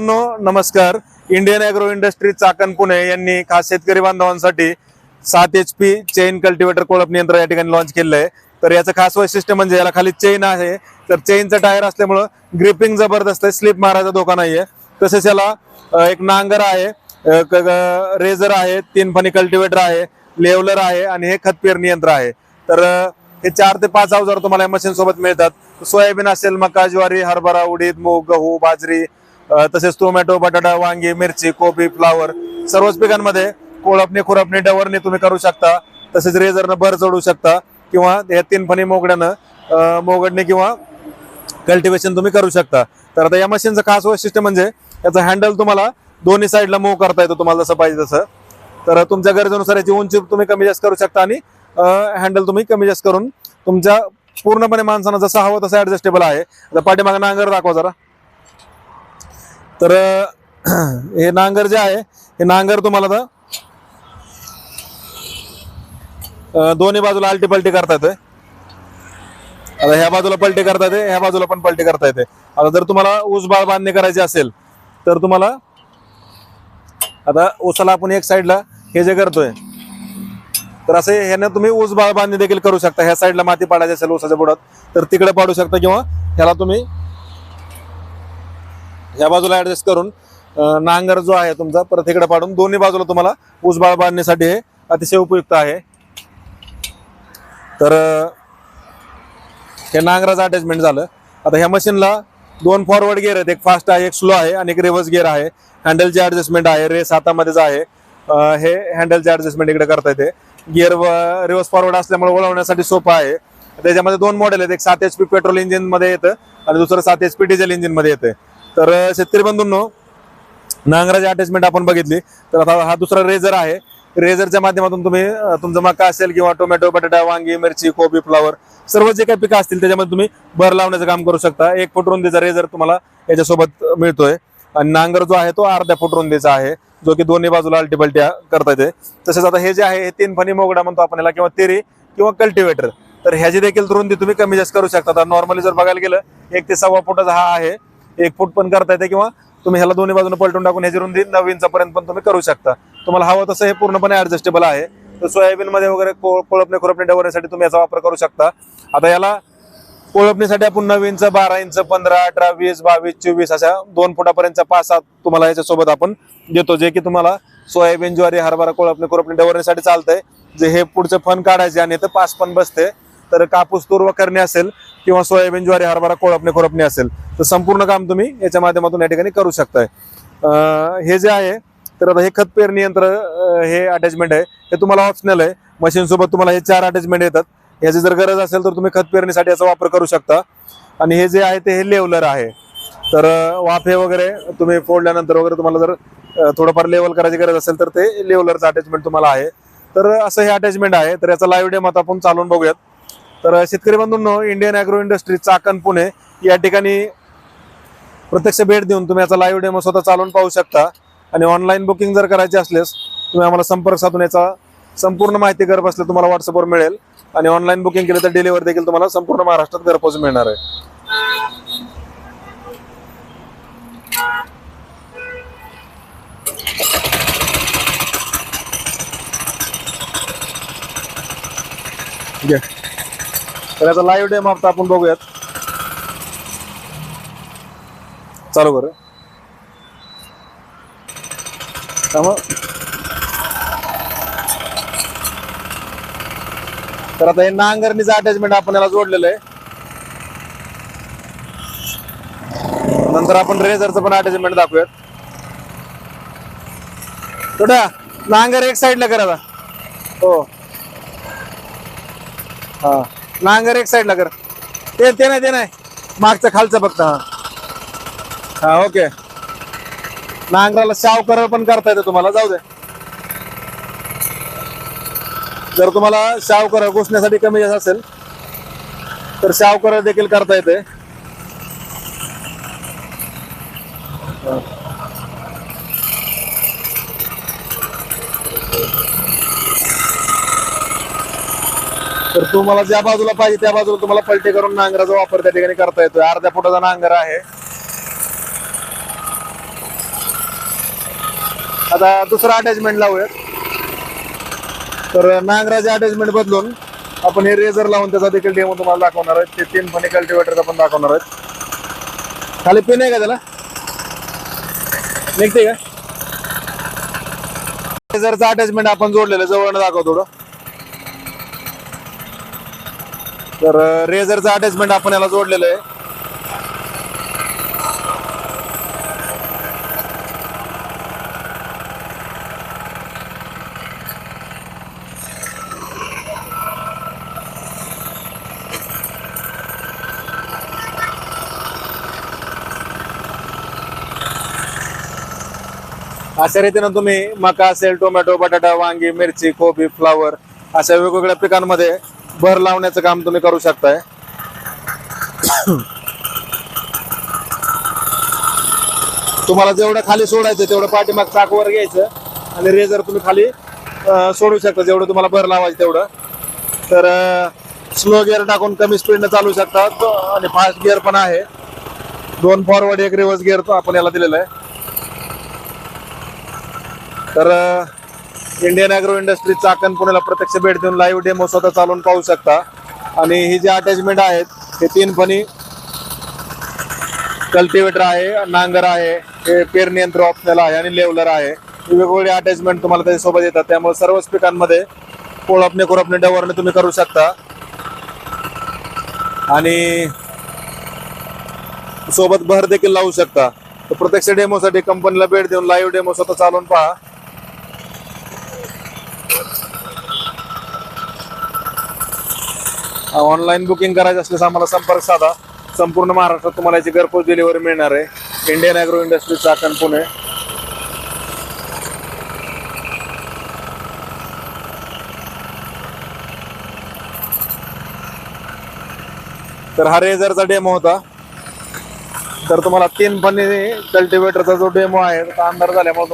मित्रांनो नमस्कार. Indian agro industry Chakan Pune यांनी खास शेतकरी बांधवांसाठी सात एच पी चेन कल्टिवेटर कोळप यंत्र या ठिकाणी लॉन्च केलं आहे तर याचं खास वैशिष्ट्य म्हणजे याला खाली चेन आहे. तर चेनचं टायर असल्यामुळं ग्रिपिंग जबरदस्त आहे. स्लिप मारायचा धोका नाहीये. तसेच याला एक नांगर आहे. रेझर आहे. तीन फणी कल्टिवेटर आहे. लेवलर आहे. आणि हे खत पेरणी यंत्र आहे. तर हे चार ते पाच अवजार तुम्हाला या मशीन सोबत मिळतात. सोयाबीन असेल मका ज्वारी हरभरा उडीद मूग गहू बाजरी तसेच टोमॅटो बटाटा वांगी मिरची कोबी फ्लावर सर्वच पिकांमध्ये कोळपणी खुरपणी डवरणी तुम्ही करू शकता. तसेच रेझरनं भर चढू शकता किंवा या तीन फणी मोगड्यानं मोगडणे किंवा कल्टिवेशन तुम्ही करू शकता. तर आता या मशीनचं खास वैशिष्ट्य म्हणजे याचा हँडल तुम्हाला दोन्ही साईडला मूव्ह करता येतो तुम्हाला जसं पाहिजे तसं. तर तुमच्या गरजेनुसार याची उंची तुम्ही कमी जास्त करू शकता आणि हँडल तुम्ही कमी जास्त करून तुमच्या पूर्णपणे माणसानं जसं हवं तसं ऍडजस्टेबल आहे. आता पाठीमागे नांगर दाखवा जरा. तर हे नांगर जे आहे हे नांगर तुम्हाला आता दोन्ही बाजूला आलटी पलटी करता येते आता ह्या बाजूला पलटी करता येते ह्या बाजूला पण पलटी करता येते आता जर तुम्हाला ऊस बाळ बांधणी करायची असेल तर तुम्हाला आता ऊसाला आपण एक साईडला हे जे करतोय तर असे ह्यानं तुम्ही ऊस बाळ बांधणी देखील करू शकता. ह्या साईडला माती पाडायची असेल ऊसाच्या बुडात तर तिकडे पाडू शकता किंवा ह्याला तुम्ही ह्या बाजूला ऍडजस्ट करून नांगर जो आहे तुमचा परत इकडे पाडून दोन्ही बाजूला तुम्हाला ऊसबाळ बांधण्यासाठी हे अतिशय उपयुक्त आहे. तर हे नांगराचं अटॅचमेंट झालं. आता ह्या मशीनला दोन फॉरवर्ड गिअर आहेत. एक फास्ट आहे एक स्लो आहे आणि एक रिव्हर्स गिअर आहे. हँडलचे ॲडजस्टमेंट आहे रेस हातामध्येच आहे हे हँडलचे ॲडजस्टमेंट इकडे करता येते. गिअर रिव्हर्स फॉरवर्ड असल्यामुळे वळवण्यासाठी सोपं आहे. त्याच्यामध्ये दोन मॉडेल आहेत. एक सात एच पी पेट्रोल इंजिनमध्ये येतं आणि दुसरं सात एच पी डिझेल इंजिनमध्ये तर शेतकरी बंधूंनो नांगराची अटॅचमेंट आपण बघितली. तर आता हा दुसरा रेझर आहे. रेझरच्या माध्यमातून तुम्ही तुमचं मका असेल किंवा टोमॅटो बटाटा वांगी मिरची कोबी फ्लावर सर्व जे काही पिकं असतील त्याच्यामध्ये तुम्ही भर लावण्याचं काम करू शकता. एक फूट रुंदीचा रेझर तुम्हाला याच्यासोबत मिळतोय. आणि नांगर जो आहे तो अर्ध्या फूट रुंदीचा आहे जो की दोन्ही बाजूला अल्टीपल्ट्या करता येते. तसेच आता हे जे आहे हे तीन फणी मोगडा म्हणतो आपण याला किंवा तेरी किंवा कल्टिवेटर तर ह्याची देखील रुंदी तुम्ही कमी जास्त करू शकता. नॉर्मली जर बघायला गेलं एक ते सव्वा फुटाचा हा आहे. एक फूट पण करता येते किंवा तुम्ही ह्याला दोन्ही बाजूने पलटून टाकून ह्याची रुंदी नऊ इंचापर्यंत पण तुम्ही करू शकता. तुम्हाला हवं तसं हे पूर्णपणे ऍडजस्टेबल आहे. तर सोयाबीन मध्ये वगैरे कोळपणे खुरपणे डवण्यासाठी तुम्ही याचा वापर करू शकता. आता याला कोळपणीसाठी आपण नऊ इंच बारा इंच पंधरा अठरा वीस बावीस चोवीस अशा दोन फुटापर्यंतच्या पाच सात तुम्हाला याच्यासोबत आपण देतो जे की तुम्हाला सोयाबीन ज्वारी हरभरा कोळपणे खुरपणे डवण्यासाठी चालतंय. जे हे पुढचे फन काढायचे आणि इथं पाच पण बसते. तर कापूस तुर्व करणे असेल किंवा सोयाबीन ज्वारी हरभरा कोळपणे खोळपणे असेल तर संपूर्ण काम तुम्ही याच्या माध्यमातून या ठिकाणी करू शकताय. हे जे आहे तर आता हे खत पेरणी यंत्र हे अटॅचमेंट आहे. हे तुम्हाला ऑप्शनल आहे. मशीन सोबत तुम्हाला हे चार अटॅचमेंट येतात. याची जर गरज असेल तर तुम्ही खत पेरणीसाठी याचा वापर करू शकता. आणि हे जे आहे ते हे लेवलर आहे. तर वाफे वगैरे तुम्ही फोडल्यानंतर वगैरे तुम्हाला जर थोडंफार लेवल करायची गरज असेल तर ते लेवलरचं अटॅचमेंट तुम्हाला आहे. तर असं हे अटॅचमेंट आहे. तर याचा लाईव्ह डेम आता आपण चालवून बघूयात. तर शेतकरी बंधूंनो Indian agro industry Chakan Pune या ठिकाणी प्रत्यक्ष भेट देऊन तुम्ही याचा लाईव्ह डेमो स्वतः चालवून पाहू शकता. आणि ऑनलाईन बुकिंग जर करायची असल्यास तुम्ही आम्हाला संपर्क साधून याचा संपूर्ण माहिती घर बसल्या तुम्हाला व्हॉट्सअपवर मिळेल. आणि ऑनलाईन बुकिंग केलं तर डिलिव्हर देखील तुम्हाला संपूर्ण महाराष्ट्रात घरपोच मिळणार आहे. घ्या. तर याचा लाईव्ह डेम आता आपण बघूयात. चालू कर. तर आता हे नांगरणीचं अटॅचमेंट आपण याला जोडलेलं आहे. नंतर आपण रेझरचं पण अटॅचमेंट दाखवूयात. थोडा नांगर एक साईडला करा हो. हा. नांगर एक साईडला कर. ते ते नाही ते नाही. मागचं खालचं फक्त हा. हा ओके. नांगराला शावकर पण करता येतं तुम्हाला. जाऊ दे. जर तुम्हाला शावकर घुसण्यासाठी कमी जास्त असेल तर शावकर देखील करता येते. तर तुम्हाला ज्या बाजूला पाहिजे त्या बाजूला तुम्हाला पलटे करून नांगराचा वापर त्या ठिकाणी करता येतोय. अर्ध्या फुटाचा नांगर आहे. आता दुसरा अटॅचमेंट लावूयात. तर नांगराचे अटॅचमेंट बदलून आपण हे रेझर लावून त्याचा देखील डेमो तुम्हाला दाखवणार आहे. ते तीन फणी कल्टिवेटरचा पण दाखवणार आहेत. खाली पिन आहे का त्याला? निघते का? रेझरचं अटॅचमेंट आपण जोडलेलं जवळ दाखव थोडं. तर रेझरचं अटॅचमेंट आपण याला जोडलेलं आहे. अशा रीतीनं तुम्ही मका असेल टोमॅटो बटाटा वांगी मिरची कोबी फ्लावर अशा वेगवेगळ्या पिकांमध्ये भर लावण्याचं काम तुम्ही करू शकताय. तुम्हाला जेवढं खाली सोडायचं तेवढं पाठीमाग चाकवर घ्यायचं आणि रेझर तुम्ही खाली सोडू शकता जेवढं तुम्हाला भर लावायचं तेवढं. तर स्लो गिअर टाकून कमी स्पीडनं चालू शकता आणि फास्ट गिअर पण आहे. दोन फॉरवर्ड एक रिव्हर्स गिअर तो आपण याला दिलेला आहे. तर इंडियन अॅग्रो इंडस्ट्री चाकण पुण्याला प्रत्यक्ष भेट देऊन लाईव्ह डेमो स्वतः चालवून पाहू शकता. आणि ही जी अटॅचमेंट आहेत हे तीन फणी कल्टिवेटर आहे नांगर आहे हे पेरणी यंत्र ऑप्शनल आहे आणि लेवलर आहे. वेगवेगळे अटॅचमेंट तुम्हाला त्याच्यासोबत येतात. त्यामुळे सर्वच पिकांमध्ये कोळपणे कोळपणे डवरणे तुम्ही करू शकता. आणि सोबत भर देखील लावू शकता. तर प्रत्यक्ष डेमोसाठी कंपनीला भेट देऊन लाईव्ह डेमो स्वतः चालवून पहा. ऑनलाईन बुकिंग करायचं असल्यास आम्हाला संपर्क साधा. संपूर्ण महाराष्ट्रात तुम्हाला याची घरपोच डिलिव्हरी मिळणार आहे. Indian agro industry Chakan Pune. तर हा रेझरचा डेमो होता. तर तुम्हाला तीन फणी कल्टिवेटरचा जो डेमो आहे तो अंधार झाल्यामुळे